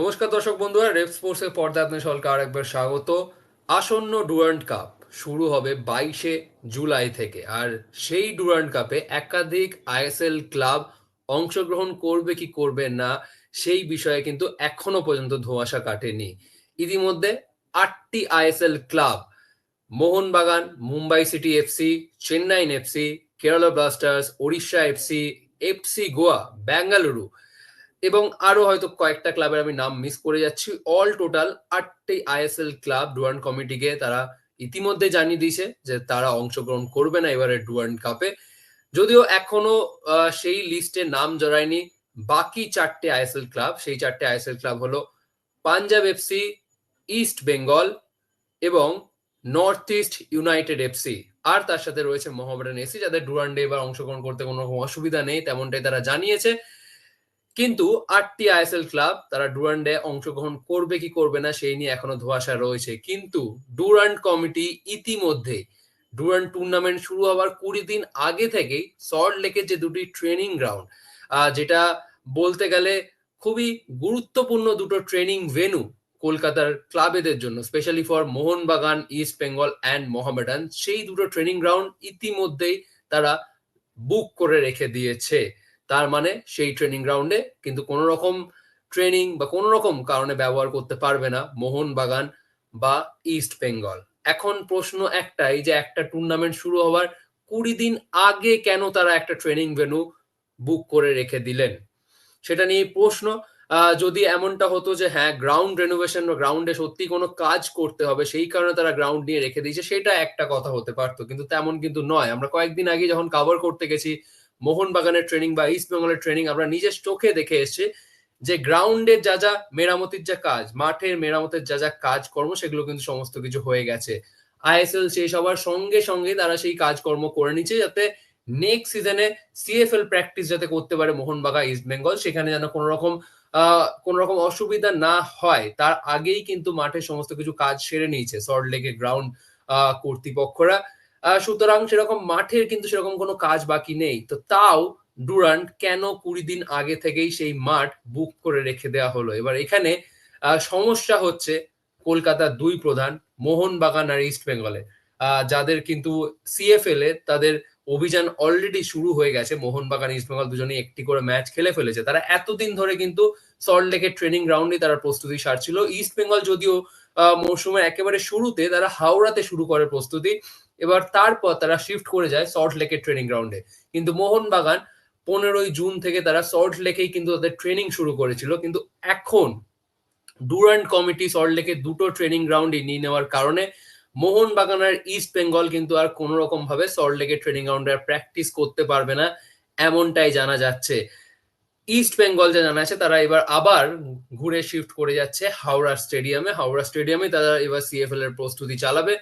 নমস্কার দর্শক বন্ধুরা, রেপ স্পোর্টসের পর্দায় আপনার সকলকে আর একবার স্বাগত। আসন্ন ডুরান্ড কাপ শুরু হবে বাইশে জুলাই থেকে। আর সেই ডুরান্ড কাপে একাধিক আইএসএল ক্লাব অংশগ্রহণ করবে কি করবে না, সেই বিষয়ে কিন্তু এখনও পর্যন্ত ধোঁয়াশা কাটেনি। ইতিমধ্যে আটটি ISL club, Mohun Bagan, Mumbai City FC Chennaiyin FC Kerala Blasters, Odisha FC FC Goa Bengaluru এবং আরও হয়তো কয়েকটা ক্লাবের আমি নাম মিস করে যাচ্ছি। অল টোটাল আটটি আইএসএল ক্লাব ডুয়ান্ড কমিটিকে তারা ইতিমধ্যে জানিয়ে দিয়েছে যে তারা অংশগ্রহণ করবে না এবারে ডুয়ান্ড কাপে যদিও এখনও সেই লিস্টে নাম জড়ায়নি, বাকি চারটে আইএসএল ক্লাব সেই চারটে আইএসএল ক্লাব হলো পাঞ্জাব এফসি ইস্ট বেঙ্গল এবং নর্থ ইস্ট ইউনাইটেড এফসি আর তার সাথে রয়েছে মোহামেডান এসি যাদের ডুরান্ডে এবার অংশগ্রহণ করতে কোনো রকম অসুবিধা নেই, তেমনটাই তারা জানিয়েছে। কিন্তু আটটি আইএসএল ক্লাব, তারা ডুরান্ডে অংশগ্রহণ করবে কি করবে না, সেই নিয়ে এখনও ধোঁয়াশা রয়েছে। কিন্তু ডুরান্ড কমিটি ইতিমধ্যে ডুরান্ড টুর্নামেন্ট শুরু হওয়ার কুড়ি দিন আগে থেকেই সল্ট লেকের যে দুটি ট্রেনিং গ্রাউন্ড যেটা বলতে গেলে খুবই গুরুত্বপূর্ণ দুটো ট্রেনিং ভেনু কলকাতার ক্লাবেদের জন্য, specially for Mohun Bagan, East Bengal and Mohammedan, সেই দুটো ট্রেনিং গ্রাউন্ড ইতিমধ্যেই তারা বুক করে রেখে দিয়েছে। তার মানে সেই ট্রেনিং গ্রাউন্ডে কিন্তু কোনো রকম ট্রেনিং বা কোনো রকম কারণে ব্যবহার করতে পারবে না মোহনবাগান বা ইস্ট বেঙ্গল এখন প্রশ্ন একটাই যে একটা টুর্নামেন্ট শুরু হওয়ার কুড়ি দিন আগে কেন তারা একটা ট্রেনিং ভেনু বুক করে রেখে দিলেন? সেটা নিয়ে প্রশ্ন। যদি এমনটা হতো যে হ্যাঁ গ্রাউন্ড রেনোভেশন বা গ্রাউন্ডে সত্যি কোনো কাজ করতে হবে, সেই কারণে তারা গ্রাউন্ড নিয়ে রেখে দিয়েছে, সেটা একটা কথা হতে পারতো, কিন্তু তেমন কিন্তু নয়। আমরা কয়েকদিন আগে যখন কাভার করতে গেছি মোহনবাগানের ট্রেনিং বা ইস্ট বেঙ্গলের ট্রেনিং আমরা নিজের চোখে দেখে এসেছি যে গ্রাউন্ডের যা যা মেরামতির যা কাজ, মাঠের মেরামতের যা যা কাজকর্ম, সেগুলো কিন্তু সমস্ত কিছু হয়ে গেছে। আইএসএল শেষ হওয়ার সঙ্গে সঙ্গে তারা সেই কাজকর্ম করে নিচ্ছে যাতে নেক্সট সিজনে সিএফএল প্র্যাকটিস যাতে করতে পারে মোহনবাগান ইস্ট বেঙ্গল সেখানে যেন কোনো রকম কোনো রকম অসুবিধা না হয়। তার আগেই কিন্তু মাঠে সমস্ত কিছু কাজ সেরে নিয়েছে সল্ট লেকের গ্রাউন্ড কর্তৃপক্ষরা। সুতরাং সেরকম মাঠের কিন্তু সেরকম কোনো কাজ বাকি নেই। তো তাও ডুরান্ট কেন কুড়ি দিন আগে থেকেই সেই মাঠ বুক করে রেখে দেওয়া হলো? এবার এখানে সমস্যা হচ্ছে কলকাতার দুই প্রধান, মোহনবাগান আর ইস্ট বেঙ্গলে। যাদের কিন্তু সিএফএল এ তাদের অভিযান অলরেডি শুরু হয়ে গেছে। মোহনবাগান, ইস্ট বেঙ্গল দুজনে একটি করে ম্যাচ খেলে ফেলেছে। তারা এতদিন ধরে কিন্তু সল্ট লেকের ট্রেনিং গ্রাউন্ডে তারা প্রস্তুতি সারছিল। ইস্ট বেঙ্গল যদিও মৌসুমের একেবারে শুরুতে তারা হাওড়াতে শুরু করে প্রস্তুতি এবার তারপর তারা শিফট করে যায় সল্ট লেকের ট্রেনিং গ্রাউন্ডে কিন্তু মোহনবাগান পনেরোই জুন থেকে তারা সল্ট লেকেই কিন্তু তাদের ট্রেনিং শুরু করেছিল। কিন্তু এখন ডুরান্ড কমিটি সল্ট লেকে দুটো ট্রেনিং গ্রাউন্ডে নিয়ে নেওয়ার কারণে মোহনবাগান আর ইস্ট বেঙ্গল কিন্তু আর কোনো রকম ভাবে সল্ট লেকের ট্রেনিং গ্রাউন্ডে আর প্র্যাকটিস করতে পারবে না, এমনটাই জানা যাচ্ছে। ইস্ট বেঙ্গল যা জানা আছে, তারা এবার আবার ঘুরে শিফট করে যাচ্ছে হাওড়া স্টেডিয়ামে হাওড়া স্টেডিয়ামে তারা এবার সিএফএল এর প্রস্তুতি চালাবে।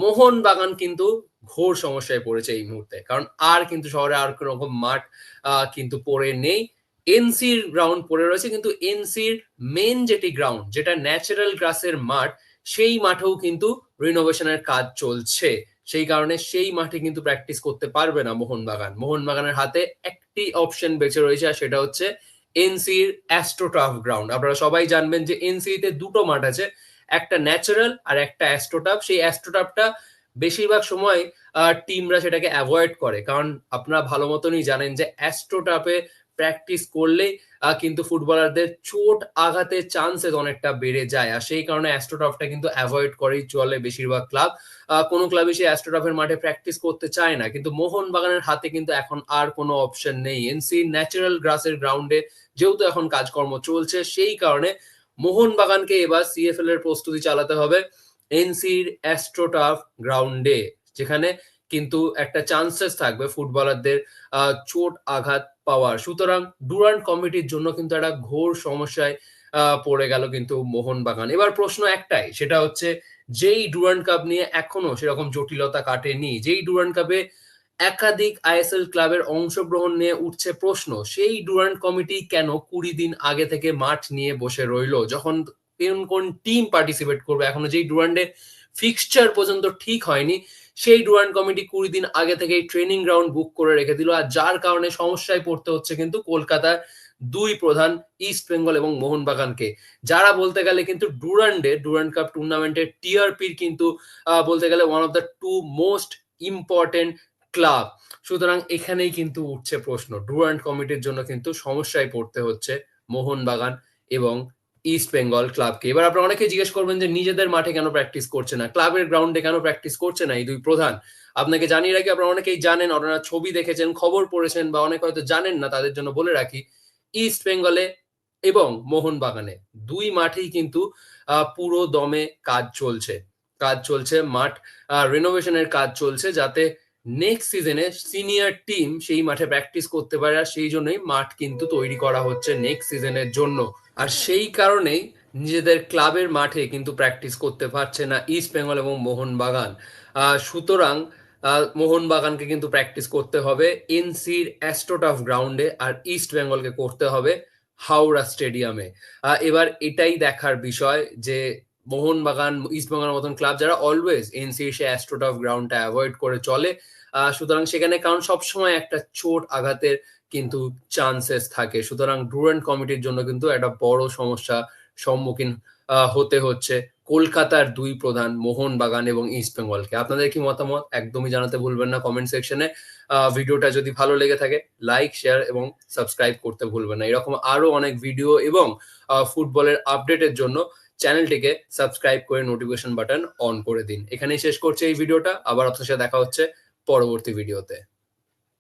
মোহনবাগান কিন্তু ঘোর সমস্যায় পড়েছে এই মুহূর্তে। কারণ আর কিন্তু শহরে আর কোনো রকম মাঠ কিন্তু পড়ে নেই। এনসির গ্রাউন্ড পড়ে রয়েছে, কিন্তু এনসির মেন যেটি গ্রাউন্ড যেটা ন্যাচারাল গ্রাসের মাঠ, সেই মাঠেও কিন্তু রিনোভেশনের কাজ চলছে। সেই কারণে সেই মাঠে কিন্তু প্র্যাকটিস করতে পারবে না মোহনবাগান মোহনবাগানের হাতে একটি অপশন বেঁচে রয়েছে, আর সেটা হচ্ছে এনসির অ্যাস্ট্রোটাফ গ্রাউন্ড আপনারা সবাই জানবেন যে এনসিতে দুটো মাঠ আছে একটা ন্যাচারাল আর একটা অ্যাস্ট্রোটাফ সেই অ্যাস্ট্রোটাফটা বেশিরভাগ সময় টিমরা সেটাকে অ্যাভয়েড করে। কারণ আপনারা ভালো মতনই জানেন যে অ্যাস্ট্রোটাফে প্র্যাকটিস করলেই আহ, কিন্তু ফুটবলারদের চোট আঘাতের চান্সেস অনেকটা বেড়ে যায়। আর সেই কারণে অ্যাস্ট্রোটাফটা কিন্তু অ্যাভয়েড করেই চলে বেশিরভাগ ক্লাব কোনো ক্লাবে সেই অ্যাস্ট্রোটাফের মাঠে প্র্যাকটিস করতে চায় না। কিন্তু মোহনবাগানের হাতে কিন্তু এখন আর কোনো অপশন নেই। এনসি ন্যাচারাল গ্রাসের গ্রাউন্ডে যেহেতু এখন কাজকর্ম চলছে সেই কারণে মোহনবাগানকে এবার সিএফএল এর প্রস্তুতি চালাতে হবে এনসির অ্যাস্ট্রোটাফ গ্রাউন্ডে, যেখানে কিন্তু একটা চান্সেস থাকবে ফুটবলারদের চোট আঘাত পাওয়ার। সুতরাং ডুরান্ট কমিটির জন্য কিন্তু একটা ঘোর সমস্যায় পড়ে গেল কিন্তু মোহনবাগান। এবার প্রশ্ন একটাই, সেটা হচ্ছে, যেই ডুরান্ট কাপ নিয়ে এখনও সেরকম জটিলতা কাটেনি, যেই ডুরান্ট কাপে একাধিক আইএসএল ক্লাবের অংশগ্রহণ নিয়ে উঠছে প্রশ্ন। সেই ডুরান্ট কমিটি কেন কুড়ি দিন আগে থেকে মাঠ নিয়ে বসে রইল? যখন কোন কোন টিম পার্টিসিপেট করবে? এখনও যেই ডুরান্ডে ফিক্সচার পর্যন্ত ঠিক হয়নি, সেই ডুরান্ট কমিটি কুড়ি দিন আগে থেকেই ট্রেনিং গ্রাউন্ড বুক করে রেখে দিল। আর যার কারণে সমস্যায় পড়তে হচ্ছে কিন্তু কলকাতার দুই প্রধান, ইস্ট বেঙ্গল এবং মোহনবাগানকে। যারা বলতে গেলে কিন্তু ডুরান্ডে ডুরান্ড কাপ টুর্নামেন্টের টিআরপির কিন্তু বলতে গেলে one of the two most important club. সুতরাং এখানেই কিন্তু উঠছে প্রশ্ন। ডুরান্ড কমিটির জন্য কিন্তু সমস্যায় পড়তে হচ্ছে মোহনবাগান এবং ইস্ট বেঙ্গল ক্লাবকে। এবার আপনারা অনেকে জিজ্ঞেস করবেন যে নিজেদের মাঠে কেন প্র্যাকটিস করছে না? ক্লাবের গ্রাউন্ডে কেন প্র্যাকটিস করছে না? এই দুই প্রধান। আপনাকে জানিয়ে রাখি, আপনারা অনেকেই জানেন আপনারা ছবি দেখেছেন, খবর পড়েছেন বা অনেকে হয়তো জানেন না, তাদের জন্য বলে রাখি, ইস্ট বেঙ্গলে এবং মোহনবাগানে দুই মাঠেই কিন্তু পুরো দমে কাজ চলছে। কাজ চলছে, মাঠ রিনোভেশনের কাজ চলছে যাতে নেক্সট সিজনে সিনিয়র টিম সেই মাঠে প্র্যাকটিস করতে পারে আর সেই জন্যই মাঠ কিন্তু তৈরি করা হচ্ছে নেক্সট সিজনের জন্য। আর সেই কারণেই নিজেদের ক্লাবের মাঠে কিন্তু প্র্যাকটিস করতে পারছে না ইস্ট বেঙ্গল এবং মোহনবাগান সুতরাং মোহনবাগানকে কিন্তু প্র্যাকটিস করতে হবে এনসির অ্যাস্ট্রোটাফ গ্রাউন্ডে আর ইস্ট বেঙ্গলকে করতে হবে হাওড়া স্টেডিয়ামে এবার এটাই দেখার বিষয় যে মোহনবাগান ইস্ট বেঙ্গলের মতন ক্লাব যারা অলওয়েজ এনসির সে অ্যাস্ট্রোটাফ গ্রাউন্ডটা অ্যাভয়েড করে চলে। সুতরাং সেখানে কারণ সবসময় একটা চোট আঘাতের কিন্তু চান্সেস থাকে। সুতরাং ডুরেন্ট কমিটির জন্য কিন্তু একটা বড় সমস্যা সম্মুখীন হতে হচ্ছে কলকাতার দুই প্রধান মোহনবাগান এবং ইস্ট বেঙ্গলকে আপনাদের কি মতামত? একদমই জানাতে ভুলবেন না কমেন্ট সেকশনে ভিডিওটা যদি ভালো লেগে থাকে লাইক শেয়ার এবং সাবস্ক্রাইব করতে ভুলবেন না। এরকম আরও অনেক ভিডিও এবং ফুটবলের আপডেটের জন্য চ্যানেলটিকে সাবস্ক্রাইব করে নোটিফিকেশন বাটন অন করে দিন। এখানেই শেষ করছে এই ভিডিওটা। আবার আপনার সাথে দেখা হচ্ছে পরবর্তী ভিডিওতে।